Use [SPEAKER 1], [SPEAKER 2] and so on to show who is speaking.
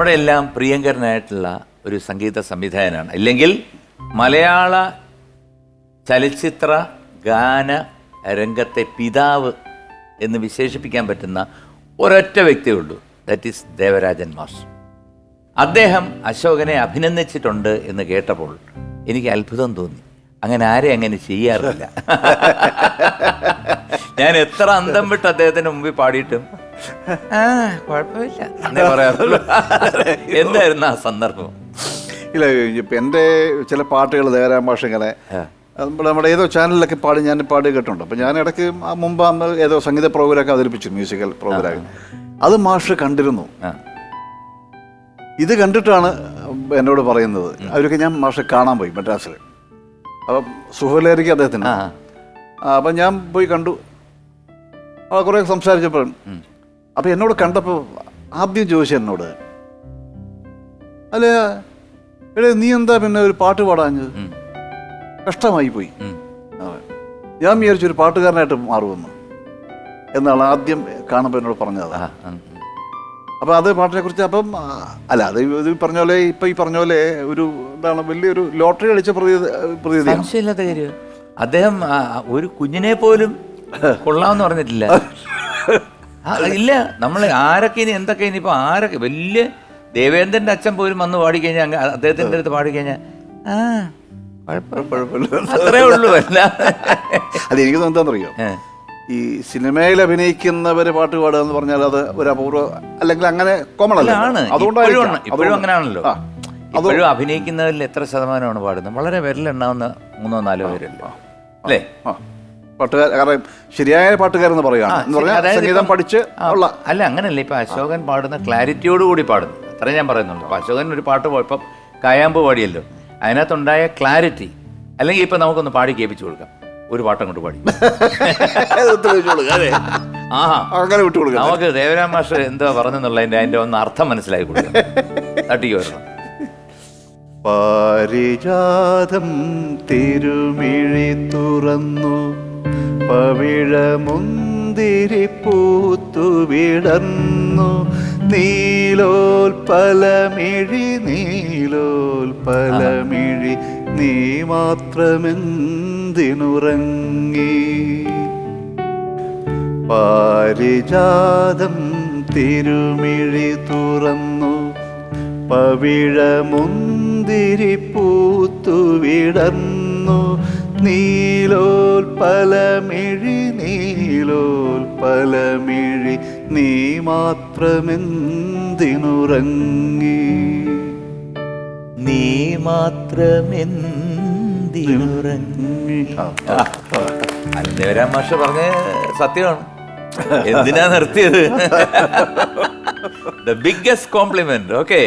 [SPEAKER 1] നമ്മുടെ എല്ലാം പ്രിയങ്കരനായിട്ടുള്ള ഒരു സംഗീത സംവിധായകനാണ്. ഇല്ലെങ്കിൽ മലയാള ചലച്ചിത്ര ഗാന രംഗത്തെ പിതാവ് എന്ന് വിശേഷിപ്പിക്കാൻ പറ്റുന്ന ഒരൊറ്റ വ്യക്തി ഉള്ളൂ ദാറ്റ് ഈസ് ദേവരാജൻ മാസ്റ്റർ. അദ്ദേഹം അശോകനെ അഭിനന്ദിച്ചിട്ടുണ്ട് എന്ന് കേട്ടപ്പോൾ എനിക്ക് അത്ഭുതം തോന്നി. അങ്ങനെ ആരെ അങ്ങനെ ചെയ്യാറില്ല. ഞാൻ എത്ര അന്തം വിട്ട് അദ്ദേഹത്തിന് മുമ്പിൽ പാടിയിട്ടും ആ കുഴപ്പമില്ല. എന്നേ പറയാറുള്ളൂ. എന്തായിരുന്നു ആ സന്ദർഭം?
[SPEAKER 2] ഇല്ല ഇപ്പം എന്റെ ചില പാട്ടുകൾ ദേവരാം ഭാഷ ഇങ്ങനെ നമ്മുടെ നമ്മുടെ ഏതോ ചാനലിലൊക്കെ പാടി ഞാൻ പാടി കേട്ടിട്ടുണ്ട്. അപ്പം ഞാൻ ഇടയ്ക്ക് ആ മുമ്പ് അന്ന് ഏതോ സംഗീത പ്രോഗ്രാമൊക്കെ അവതരിപ്പിച്ചു മ്യൂസിക്കൽ പ്രോഗ്രാം. അത് മാഷ് കണ്ടിരുന്നു. ഇത് കണ്ടിട്ടാണ് എന്നോട് പറയുന്നത്. അവരൊക്കെ ഞാൻ മാഷെ കാണാൻ പോയി മദ്രാസിൽ അപ്പം സുഹലേരിക്ക് അദ്ദേഹത്തിന്. അപ്പം ഞാൻ പോയി കണ്ടു. കുറേ സംസാരിച്ചപ്പോൾ അപ്പം എന്നോട് കണ്ടപ്പോൾ ആദ്യം ചോദിച്ചു എന്നോട് അല്ല എടേ നീ എന്താ പിന്നെ ഒരു പാട്ട് പാടാഞ്ഞത്? കഷ്ടമായി പോയി. ഞാൻ വിചാരിച്ചു ഒരു പാട്ടുകാരനായിട്ട് മാറുമെന്ന് എന്നാണ് ആദ്യം കാണുമ്പോൾ എന്നോട് പറഞ്ഞത്.
[SPEAKER 1] ആ, ഉം, ഉം.
[SPEAKER 2] അപ്പം അത് പാട്ടിനെ കുറിച്ച് അപ്പം അല്ല അത് ഇത് പറഞ്ഞ പോലെ ഇപ്പം ഈ പറഞ്ഞ പോലെ ഒരു എന്താണ് വലിയൊരു ലോട്ടറി അടിച്ച പ്രതി
[SPEAKER 1] അദ്ദേഹം ഒരു കുഞ്ഞിനെ പോലും കൊള്ളാമെന്ന് പറഞ്ഞിട്ടില്ല. ഇല്ല നമ്മൾ ആരൊക്കെ ഇനി എന്തൊക്കെ ഇനിയിപ്പോ ആരൊക്കെ വലിയ ദേവേന്ദ്രന്റെ അച്ഛൻ പോലും വന്ന് പാടിക്കഴിഞ്ഞാൽ അങ്ങ് അദ്ദേഹത്തിന്റെ അടുത്ത് പാടിക്കഴിഞ്ഞാൽ ആ കുഴപ്പമില്ല അത്രേ ഉള്ളൂ അല്ല.
[SPEAKER 2] അത് എനിക്ക് എന്താണെന്നറിയോ? ഈ സിനിമയിൽ അഭിനയിക്കുന്നവര് പാട്ട് പാടുക എന്ന് പറഞ്ഞാൽ അത് ഒരു അപൂർവ അല്ലെങ്കിൽ അങ്ങനെ കോമൺ അല്ല.
[SPEAKER 1] അതുകൊണ്ടാണ്. ഇപ്പോഴും അങ്ങനെയാണല്ലോ. ഇപ്പോഴും അഭിനയിക്കുന്നവരിൽ എത്ര ശതമാനമാണ് പാടുന്നത്? വളരെ വിരലെണ്ണാവുന്ന മൂന്നോ നാലോ പേരല്ലോ? അല്ലേ?
[SPEAKER 2] പാട്ടുകാർ കാരണം ശരിയായ പാട്ടുകാരെന്ന് പറയുകയാണ്. സംഗീതം പഠിച്ച് ഉള്ള
[SPEAKER 1] അല്ല അങ്ങനല്ല. ഇപ്പൊ അശോകൻ പാടുന്ന ക്ലാരിറ്റിയോട് കൂടി പാടുന്നു. അത്രേ ഞാൻ പറയുന്നുണ്ട് അപ്പൊ അശോകൻ ഒരു പാട്ട് ഇപ്പം കായാമ്പ് പാടിയല്ലോ. അതിനകത്തുണ്ടായ ക്ലാരിറ്റി അല്ലെങ്കിൽ ഇപ്പൊ നമുക്കൊന്ന് പാടി കേൾപ്പിച്ചു കൊടുക്കാം. ഒരു പാട്ട് അങ്ങോട്ട് പാടി ആഹാ
[SPEAKER 2] അങ്ങനെ വിട്ടു കൊടുക്കാം.
[SPEAKER 1] നമുക്ക് ദേവരാം മാഷ് എന്താ പറഞ്ഞെന്നുള്ളതിന്റെ അതിന്റെ ഒന്ന് അർത്ഥം മനസ്സിലാക്കി കൊടുക്കാം. തട്ടിക്ക് വരണം.
[SPEAKER 2] പാരിജാതം തിരുമിഴി തുറന്നു. പവിഴമുന്തിരി പൂത്തു വിടന്നു നീലോൽപലമിഴി നീലോൽപലമിഴി നീ മാത്രമെന്തിനുറങ്ങി? പാരിജാതം തിരുമിഴി തുറന്നു. പവിഴമുന്തിരി പൂത്തു വിടന്നു നീലോൽപലമിഴി നീലോൽപലമിഴി നീ മാത്രമെന്തിനുറങ്ങി?
[SPEAKER 1] നീ മാത്രമെന്തിനുറങ്ങി? അന്നേരം മാഷ് പറഞ്ഞ സത്യമാണ്. എന്തിനാ നിർത്തിയത്? The biggest complement okay